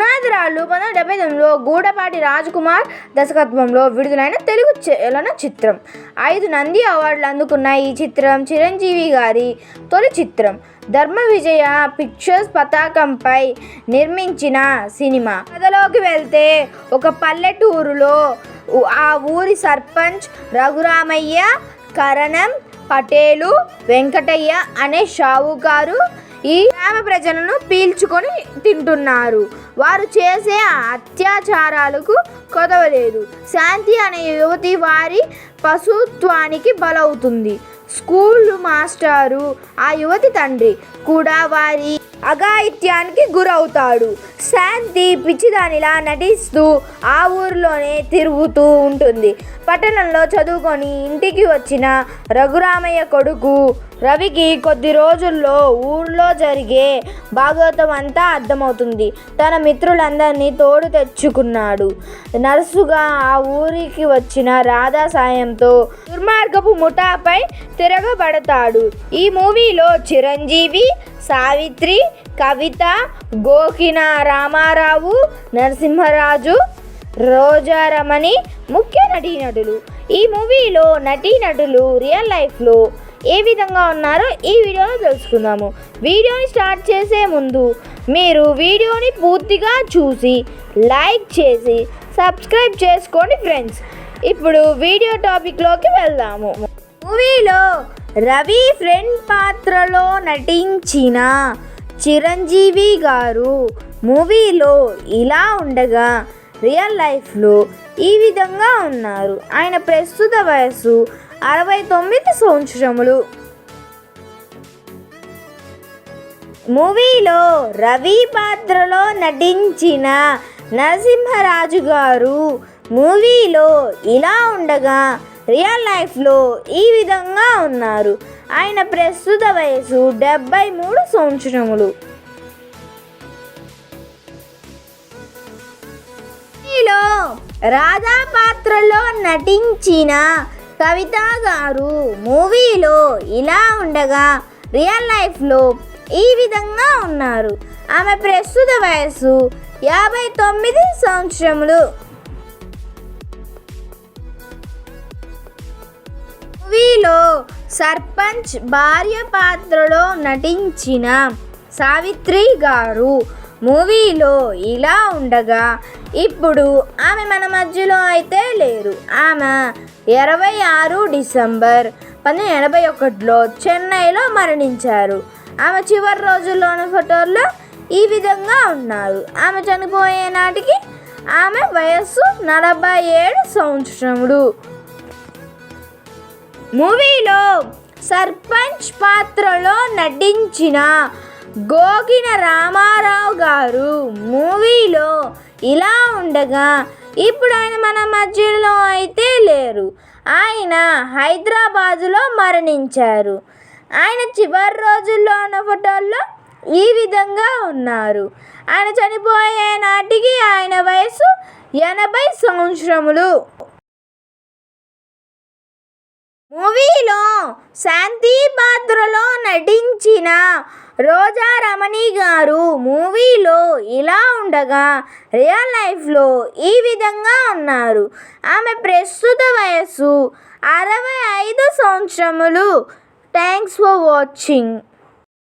పునాదిరాళ్ళు పంతొమ్మిది డెబ్బై తొమ్మిదిలో గూడపాటి రాజ్కుమార్ దర్శకత్వంలో విడుదలైన తెలుగు చలన చిత్రం. ఐదు నంది అవార్డులు అందుకున్న ఈ చిత్రం చిరంజీవి గారి తొలి చిత్రం. ధర్మ విజయ పిక్చర్స్ పతాకంపై నిర్మించిన సినిమా. కథలోకి వెళ్తే ఒక పల్లెటూరులో ఆ ఊరి సర్పంచ్ రఘురామయ్య కరణం పటేలు వెంకటయ్య అనే షావుకారు ఈ గ్రామ ప్రజలను పీల్చుకొని తింటున్నారు. వారు చేసే అత్యాచారాలకు కొదవలేదు. శాంతి అనే యువతి వారి పశుత్వానికి బలవుతుంది. స్కూల్ మాస్టారు ఆ యువతి తండ్రి కూడా వారి అఘాయిత్యానికి గురవుతాడు. శాంతి పిచ్చిదానిలా నటిస్తూ ఆ ఊరిలోనే తిరుగుతూ ఉంటుంది. పట్టణంలో చదువుకొని ఇంటికి వచ్చిన రఘురామయ్య కొడుకు రవికి కొద్ది రోజుల్లో ఊళ్ళో జరిగే భాగవతం అంతా అర్థమవుతుంది. తన మిత్రులందరినీ తోడు తెచ్చుకున్నాడు. నర్సుగా ఆ ఊరికి వచ్చిన రాధా సాయంతో దుర్మార్గపు ముఠాపై తిరగబడతాడు. ఈ మూవీలో చిరంజీవి సావిత్రి కవిత గోకిన రామారావు నరసింహరాజు రోజారమణి ముఖ్య నటీనటులు. ఈ మూవీలో నటీనటులు రియల్ లైఫ్లో ఏ విధంగా ఉన్నారో ఈ వీడియోలో తెలుసుకుందాము. వీడియోని స్టార్ట్ చేసే ముందు మీరు వీడియోని పూర్తిగా చూసి లైక్ చేసి సబ్స్క్రైబ్ చేసుకోండి ఫ్రెండ్స్. ఇప్పుడు వీడియో టాపిక్లోకి వెళ్దాము. మూవీలో రవి ఫ్రెండ్ పాత్రలో నటించిన చిరంజీవి గారు మూవీలో ఇలా ఉండగా రియల్ లైఫ్లో ఈ విధంగా ఉన్నారు. ఆయన ప్రస్తుత వయస్సు అరవై తొమ్మిది సంవత్సరములు. మూవీలో రవి పాత్రలో నటించిన నరసింహరాజు గారు మూవీలో ఇలా ఉండగా రియల్ లైఫ్లో ఈ విధంగా ఉన్నారు. ఆయన ప్రస్తుత వయసు డెబ్బై మూడు సంవత్సరములు. మూవీలో రాధా పాత్రలో నటించిన కవిత గారు మూవీలో ఇలా ఉండగా రియల్ లైఫ్లో ఈ విధంగా ఉన్నారు. ఆమె ప్రస్తుత వయసు యాభై తొమ్మిది సంవత్సరములు. మూవీలో సర్పంచ్ భార్య పాత్రలో నటించిన సావిత్రి గారు మూవీలో ఇలా ఉండగా ఇప్పుడు ఆమె మన మధ్యలో అయితే లేరు. ఆమె ఇరవై ఆరు డిసెంబర్ పంతొమ్మిది ఎనభై ఒకటిలో చెన్నైలో మరణించారు. ఆమె చివరి రోజుల్లోని ఫోటోల్లో ఈ విధంగా ఉన్నారు. ఆమె చనిపోయే నాటికి ఆమె వయస్సు నలభై ఏడు సంవత్సరములు. మూవీలో సర్పంచ్ పాత్రలో నటించిన గోకిన రామారావు గారు మూవీలో ఇలా ఉండగా ఇప్పుడు ఆయన మన మధ్యలో అయితే లేరు. ఆయన హైదరాబాదులో మరణించారు. ఆయన చివరి రోజుల్లో ఉన్న ఫోటోల్లో ఈ విధంగా ఉన్నారు. ఆయన చనిపోయే నాటికి ఆయన వయసు ఎనభై సంవత్సరములు. శాంతి పాత్రలో నటించిన రోజా రమణి గారు మూవీలో ఇలా ఉండగా రియల్ లైఫ్లో ఈ విధంగా ఉన్నారు ఆమె ప్రస్తుత వయస్సు అరవై ఐదు సంవత్సరములు. Thanks for watching.